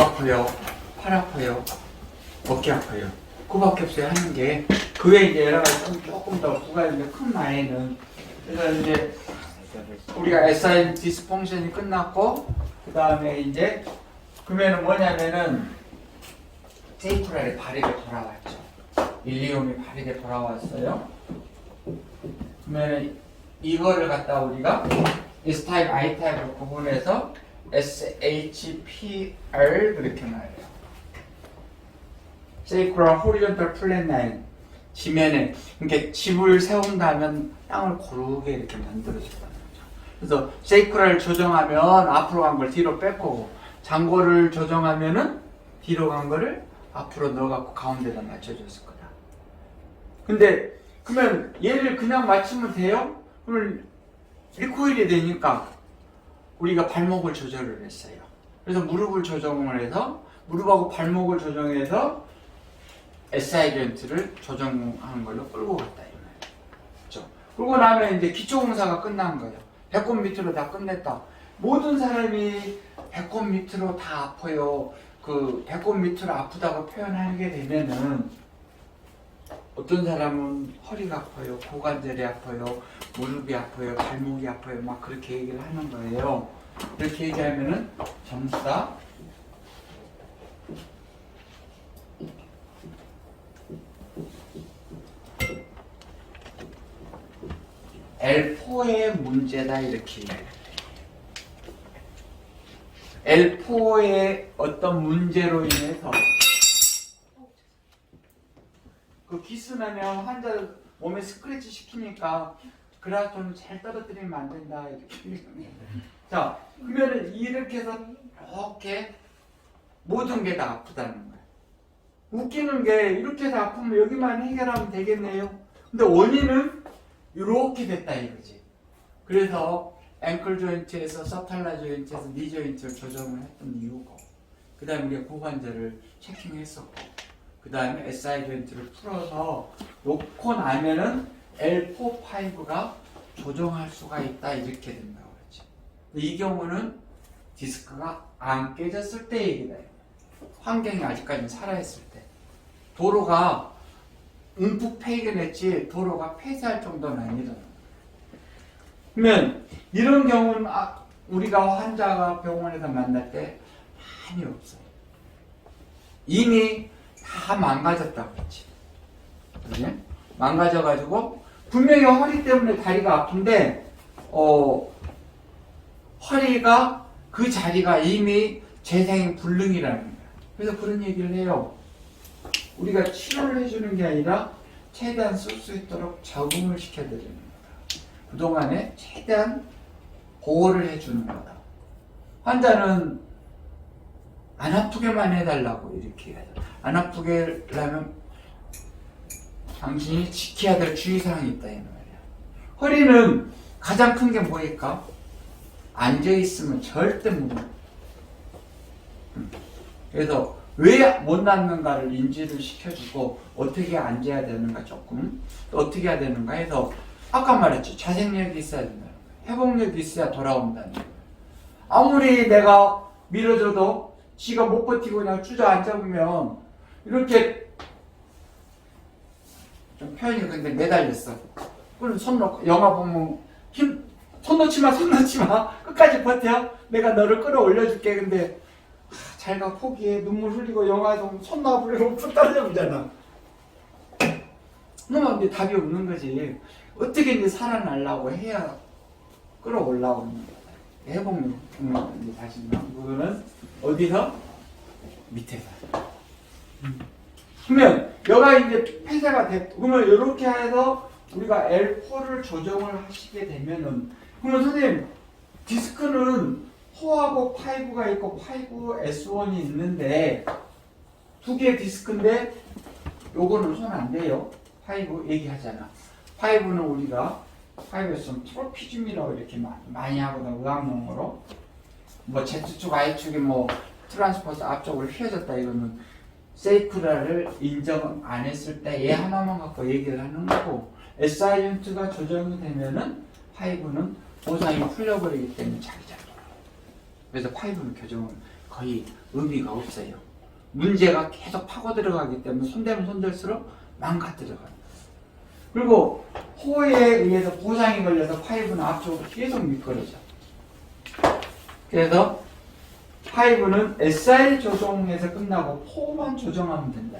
아파요, 팔 아파요, 어깨 아파요. 그밖에 없어요 하는 게 그 외에 이제 여러 가지 좀 조금 더 부가적인 큰 나이는 그래서 이제 우리가 SIN 디스펑션이 끝났고 그 다음에 이제 그러면은 뭐냐면은 세이프랄이 바르게 돌아왔죠. 일리움이 바르게 돌아왔어요. 그러면은 이거를 갖다 우리가 S 타입, I 타입으로 구분해서 SHPR 그렇게 말해요. 호리존탈 플랫 라인 지면에 이렇게 집을 세운다면 땅을 고르게 이렇게 만들어준다는 거죠. 그래서 세이크랄 조정하면 앞으로 간 걸 뒤로 뺏고 장고를 조정하면은 뒤로 간 거를 앞으로 넣어갖고 가운데다 맞춰줬을 거다. 근데 그러면 얘를 그냥 맞추면 돼요? 그러면 리코일이 되니까 우리가 발목을 조절을 했어요. 그래서 무릎을 조정을 해서 무릎하고 발목을 조정해서 SI 조인트를 조정하는 걸로 끌고 갔다 이 말이에요. 그렇죠? 그러고 나면 이제 기초 공사가 끝난 거예요. 배꼽 밑으로 다 끝냈다. 모든 사람이 배꼽 밑으로 다 아파요. 그 배꼽 밑으로 아프다고 표현하게 되면은 어떤 사람은 허리가 아파요, 고관절이 아파요, 무릎이 아파요, 발목이 아파요, 막 그렇게 얘기를 하는 거예요. 그렇게 얘기하면은 점수가 L4의 문제다 이렇게 얘기해요. L4의 어떤 문제로 인해서 그 기스 나면 환자 몸에 스크래치 시키니까 그라톤을 잘 떨어뜨리면 안 된다 이렇게 자 그러면 이렇게 해서 이렇게 모든 게 다 아프다는 거예요 웃기는 게 이렇게 해서 아프면 여기만 해결하면 되겠네요. 근데 원인은 이렇게 됐다 이거지. 그래서 앵클 조인트에서 서탈라 조인트에서 니 조인트를 조정을 했던 이유고 그 다음에 우리가 고관절을 체킹했었고 그 다음에 SI 조인트를 풀어서 놓고 나면은 L4, 5가 조정할 수가 있다 이렇게 된다고 그랬지 이 경우는 디스크가 안 깨졌을 때 얘기다. 환경이 아직까지 살아있을 때. 도로가 움푹 패이긴 했지 도로가 폐쇄할 정도는 아니잖아 그러면 이런 경우는 아, 우리가 환자가 병원에서 만날 때 많이 없어요. 이미 다 망가졌다고 했지. 그지? 망가져가지고 분명히 허리 때문에 다리가 아픈데 어 허리가 그 자리가 이미 재생 불능이라는 거야. 그래서 그런 얘기를 해요. 우리가 치료를 해주는 게 아니라 최대한 쓸 수 있도록 적응을 시켜드리는 거다. 그동안에 최대한 보호를 해주는 거다. 환자는 안 아프게만 해달라고 이렇게 해야죠. 안 아프게 하려면 당신이 지켜야 될 주의사항이 있다 이 말이야. 허리는 가장 큰 게 뭐일까? 앉아 있으면 절대 못. 나. 음. 그래서 왜 못 낫는가를 인지를 시켜주고 어떻게 앉아야 되는가 조금 또 어떻게 해야 되는가 해서 아까 말했죠 자생력이 있어야 거예요. 회복력이 있어야 돌아온다는 거예요. 아무리 내가 밀어줘도 지가 못 버티고 그냥 주저앉아보면 이렇게 좀 표현이 근데 매달렸어. 그럼 손 놓고 영화 보면 힘, 손 놓지 마, 손 놓지 마. 끝까지 버텨. 내가 너를 끌어올려줄게. 근데 아, 잘가 포기해. 눈물 흘리고 영화 좀손 놔버리고 푹 떨어져 보잖아. 그러면 이제 답이 없는 거지. 어떻게 이제 살아나려고 해야 끌어올라오는 거야. 회복력 음, 이제 자신감 그거는 어디서 밑에서. 그러면 여가 이제 폐쇄가 됐. 그러면 이렇게 해서 우리가 L4를 조정을 하시게 되면은 그러면 선생님 디스크는 4하고 5가 있고 5 S1이 있는데 두 개의 디스크인데 요거는 손 안 돼요. 5 얘기하잖아. 5는 우리가 5에서는 트로피즘이라고 이렇게 마- 많이 하거든 의학용어로 뭐 Z축, Y축이 뭐 트랜스퍼스 앞쪽으로 휘어졌다 이거는 세이크라를 인정 안 했을 때 얘 하나만 갖고 얘기를 하는 거고 SI윤트가 조정이 되면은 5는 보상이 풀려버리기 때문에 자기 자리 그래서 5는 교정은 거의 의미가 없어요. 문제가 계속 파고 들어가기 때문에 손대면 손댈수록 망가뜨려가요. 그리고 호에 의해서 부상이 걸려서 파이브는 앞쪽으로 계속 미끄러져. 그래서 파이브는 SR 조정에서 끝나고 포만 조정하면 된다.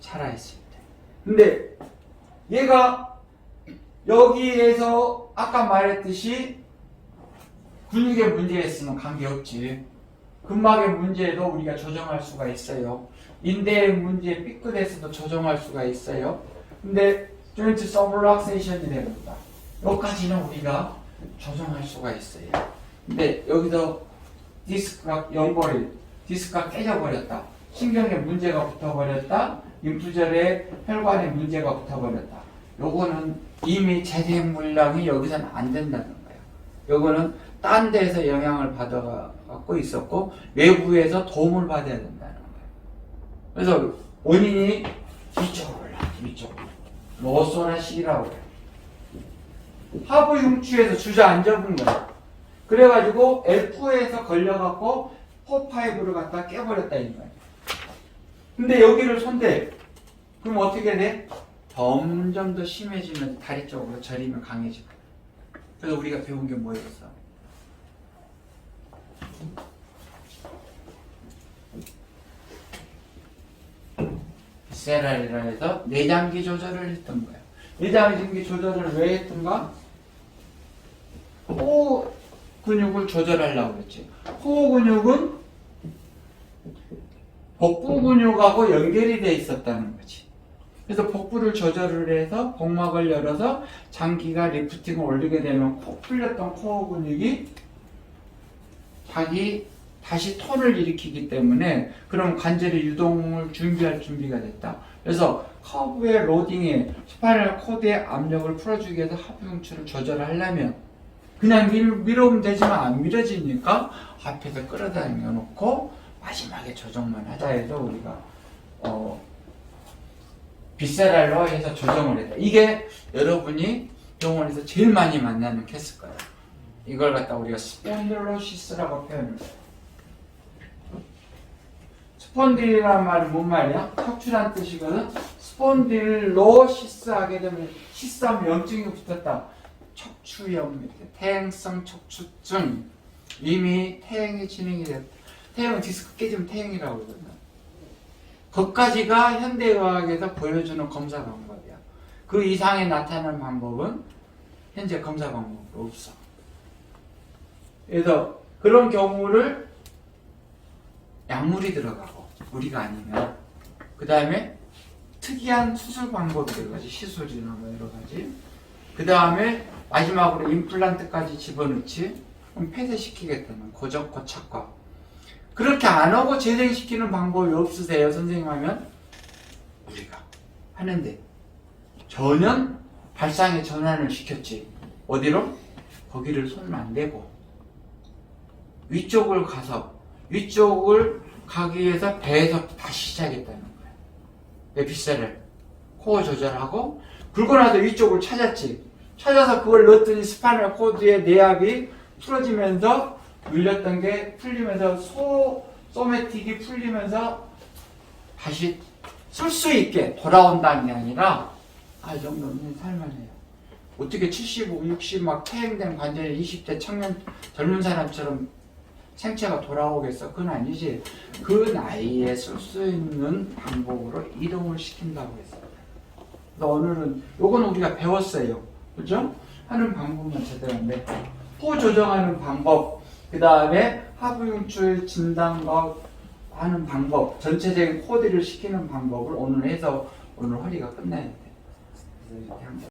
살아있을 때. 근데 얘가 여기에서 아까 말했듯이 근육에 문제가 있으면 관계없지. 근막의 문제도 우리가 조정할 수가 있어요. 인대의 문제 삐끗에서도 조정할 수가 있어요. 근데 조인트 서블락세이션이 됩니다. 여기까지는 우리가 조정할 수가 있어요. 근데 여기서 디스크가 연골이 디스크가 깨져버렸다. 신경에 문제가 붙어버렸다. 인프절에 혈관에 문제가 붙어버렸다. 요거는 이미 재생 물량이 여기서는 안 된다는 거예요. 요거는 딴 데서 영향을 받아갖고 있었고 외부에서 도움을 받아야 된다는 거예요. 그래서 원인이 뒤쪽으로 올라 뒤쪽으로 로소나식이라고 해요. 하부 흉추에서 주저앉아본 거야. 그래가지고 F4에서 걸려갖고 4-5를 갖다 깨버렸다 이 거야. 근데 여기를 손대. 그럼 어떻게 돼? 점점 더 심해지면 다리 쪽으로 저리면 강해지고. 그래서 우리가 배운 게 뭐였어? 세랄이라 해서 내장기 조절을 했던 거예요. 내장기 조절을 왜 했던가? 호 근육을 조절하려고 그랬지. 호 근육은 복부 근육하고 연결이 돼 있었다는 거지. 그래서 복부를 조절을 해서 복막을 열어서 장기가 리프팅을 올리게 되면 코 풀렸던 코어 근육이 자기 다시 톤을 일으키기 때문에 그럼 관절의 유동을 준비할 준비가 됐다. 그래서 커브의 로딩에 스파이럴 코드의 압력을 풀어주기 위해서 하부흉추를 조절하려면 그냥 밀, 밀어오면 되지만 안 밀어지니까 앞에서 끌어다녀 놓고 마지막에 조정만 하자 해서 우리가 어, 비세랄로 해서 조정을 했다. 이게 여러분이 병원에서 제일 많이 만나는 케이스일 거예요. 이걸 갖다 우리가 스폰딜로시스라고 표현을 해요. 스폰딜이라는 말은 뭔 말이야? 척추란 뜻이거든. 스폰딜로시스 하게 되면 시스하면 염증이 붙었다. 척추염, 퇴행성 척추증. 이미 퇴행이 진행이 됐다. 퇴행은 디스크 깨지면 퇴행이라고 그러거든. 거기까지가 현대의학에서 보여주는 검사 방법이야. 그 이상에 나타나는 방법은 현재 검사 방법 없어. 그래서 그런 경우를 약물이 들어가고 우리가 아니면 그 다음에 특이한 수술 방법이 들어가지 시술이나 뭐 여러 가지 그 다음에 마지막으로 임플란트까지 집어넣지 그럼 폐쇄시키겠다는 고적 고착과. 그렇게 안 하고 재생시키는 방법이 없으세요 선생님 하면? 우리가 하는데. 전혀 발상의 전환을 시켰지. 어디로? 거기를 손을 안 대고. 위쪽을 가서 위쪽을 가기 위해서 배에서 다시 시작했다는 거예요. 에피셀을. 코어 조절하고 굴고 나서 위쪽을 찾았지. 찾아서 그걸 넣었더니 스파이널 코드의 내압이 풀어지면서 눌렸던 게 풀리면서 소 소매틱이 풀리면서 다시 쓸 수 있게 돌아온다는 게 아니라 아, 이 정도면 살만해요. 어떻게 75, 60 막 퇴행된 관절이 20대 청년 젊은 사람처럼 생체가 돌아오겠어? 그건 아니지. 그 나이에 쓸 수 있는 방법으로 이동을 시킨다고 했어요. 그래서 오늘은 요거는 우리가 배웠어요. 그죠? 하는 방법만 제대로 한데 호 조정하는 방법, 그 다음에 하부흉출 진단과 하는 방법, 전체적인 코디를 시키는 방법을 오늘 해서 오늘 허리가 끝나야 돼. 그래서 이렇게 한 번.